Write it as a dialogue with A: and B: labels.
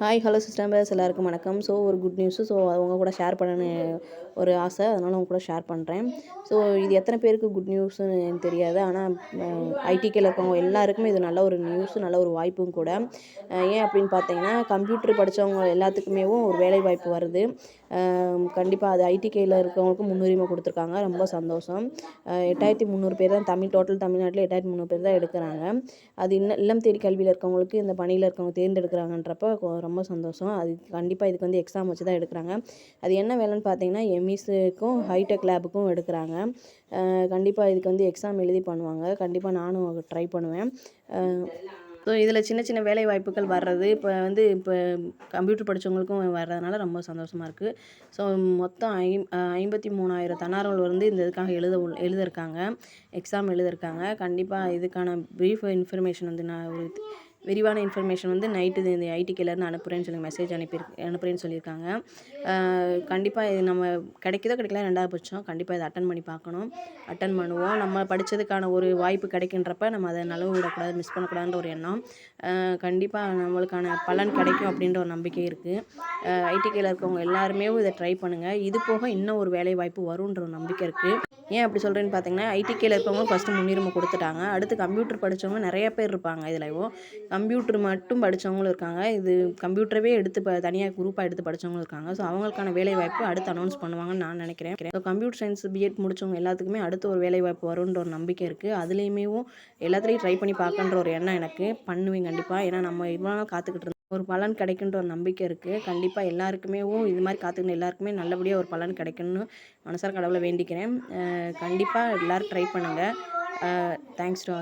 A: Hi hello சிஸ்டம்பர்ஸ் எல்லாருக்கும் வணக்கம். So ஒரு குட் நியூஸு ஸோ அவங்க கூட ஷேர் பண்ணனு ஒரு ஆசை. அதனால் அவங்க கூட ஷேர் பண்ணுறேன் ஸோ இது எத்தனை பேருக்கு குட் நியூஸ்னு எனக்கு தெரியாது. ஆனால் ஐடிக்கில் இருக்கவங்க எல்லாருக்குமே இது நல்ல ஒரு நியூஸு நல்ல ஒரு வாய்ப்பும் கூட. ஏன் அப்படின்னு பார்த்தீங்கன்னா கம்ப்யூட்டர் படித்தவங்க எல்லாத்துக்குமேவும் ஒரு வேலை வாய்ப்பு வருது. கண்டிப்பாக அது ஐடிகேயில் இருக்கவங்களுக்கு முன்னுரிமை கொடுத்துருக்காங்க. ரொம்ப சந்தோஷம். எட்டாயிரத்தி முந்நூறு பேர் தான் தமிழ் டோட்டல் தமிழ்நாட்டில் எட்டாயிரத்தி முந்நூறு பேர் தான் எடுக்கிறாங்க. அது இன்னும் இல்லம் தேடி கல்வியில் இருக்கவங்களுக்கு இந்த பணியில் இருக்கவங்க தேர்ந்தெடுக்கிறாங்கன்றப்ப ரொம்ப சந்தோஷம். அது கண்டிப்பாக இதுக்கு வந்து எக்ஸாம் வச்சு தான் எடுக்கிறாங்க. அது என்ன வேலைன்னு பார்த்தீங்கன்னா எம்இஸுக்கும் ஹைடெக் லேபுக்கும் எடுக்கிறாங்க. கண்டிப்பாக இதுக்கு வந்து எக்ஸாம் எழுதி பண்ணுவாங்க. கண்டிப்பாக நானும் ட்ரை பண்ணுவேன். ஸோ இதில் சின்ன சின்ன வேலை வாய்ப்புகள் வர்றது இப்போ வந்து இப்போ கம்ப்யூட்டர் படித்தவங்களுக்கும் வர்றதுனால ரொம்ப சந்தோஷமாக இருக்குது ஸோ மொத்தம் ஐ ஐம்பத்தி மூணாயிரம் தன்னார்வல் வந்து இந்த இதுக்காக எழுத உள்- எழுதியிருக்காங்க எக்ஸாம் எழுதியிருக்காங்க கண்டிப்பாக இதுக்கான ப்ரீஃப் இன்ஃபர்மேஷன் வந்து நான் ஒரு விரிவான இன்ஃபர்மேஷன் வந்து நைட்டு இந்த ஐடிக்கிலேருந்து அனுப்புகிறேன்னு சொல்லி மெசேஜ் அனுப்பி அனுப்புகிறேன்னு சொல்லியிருக்காங்க. கண்டிப்பாக இது நம்ம கிடைக்குதோ கிடைக்கல ரெண்டாவது பட்சம். கண்டிப்பாக இதை அட்டன் பண்ணி பார்க்கணும். அட்டன் பண்ணுவோம். நம்ம படித்ததுக்கான ஒரு வாய்ப்பு கிடைக்கின்றப்ப நம்ம அதை நலவு விடக்கூடாது மிஸ் பண்ணக்கூடாதுன்ற ஒரு எண்ணம். கண்டிப்பாக நம்மளுக்கான பலன் கிடைக்கும் அப்படின்ற ஒரு நம்பிக்கை இருக்குது ஐடிக்கில் இருக்கவங்க எல்லாருமே இதை ட்ரை பண்ணுங்கள் இது போக இன்னும் ஒரு வேலை வாய்ப்பு வரும்ன்ற ஒரு நம்பிக்கை இருக்குது ஏன் அப்படி சொல்கிறேன்னு பார்த்தீங்கன்னா ஐடிக்கில் இருக்கவங்க ஃபஸ்ட்டு முன்னுரிமை கொடுத்துட்டாங்க. அடுத்து கம்ப்யூட்டர் படித்தவங்க நிறைய பேர் இருப்பாங்க இதுலவும் கம்ப்யூட்டர் மட்டும் படித்தவங்களும் இருக்காங்க. இது கம்ப்யூட்டரவே எடுத்து இப்போ தனியாக குரூப்பாக எடுத்து படித்தவங்களும் இருக்காங்க. ஸோ அவங்களுக்கான வேலை வாய்ப்பு அடுத்து அனௌன்ஸ் பண்ணுவாங்கன்னு நான் நினைக்கிறேன். ஸோ கம்ப்யூட்டர் சயின்ஸ் பிஎட் முடிச்சவங்க எல்லாத்துக்குமே அடுத்து ஒரு வேலை வாய்ப்பு வரும்ன்ற ஒரு நம்பிக்கை இருக்குது அதுலேயுமேவும் எல்லாத்துலேயும் ட்ரை பண்ணி பார்க்கன்ற ஒரு எண்ணம் எனக்கு. பண்ணுவேன் கண்டிப்பாக ஏன்னா நம்ம இவ்வளோ நாள் காத்துக்கிட்டு ஒரு பலன் கிடைக்குன்ற ஒரு நம்பிக்கை இருக்குது கண்டிப்பாக எல்லாருக்குமேவும் இது மாதிரி காத்துக்கணும் எல்லாருக்குமே நல்லபடியாக ஒரு பலன் கிடைக்கணும்னு மனசார கடவுளை வேண்டிக்கிறேன். கண்டிப்பாக எல்லோரும் ட்ரை பண்ணுங்கள் தேங்க்ஸ் டு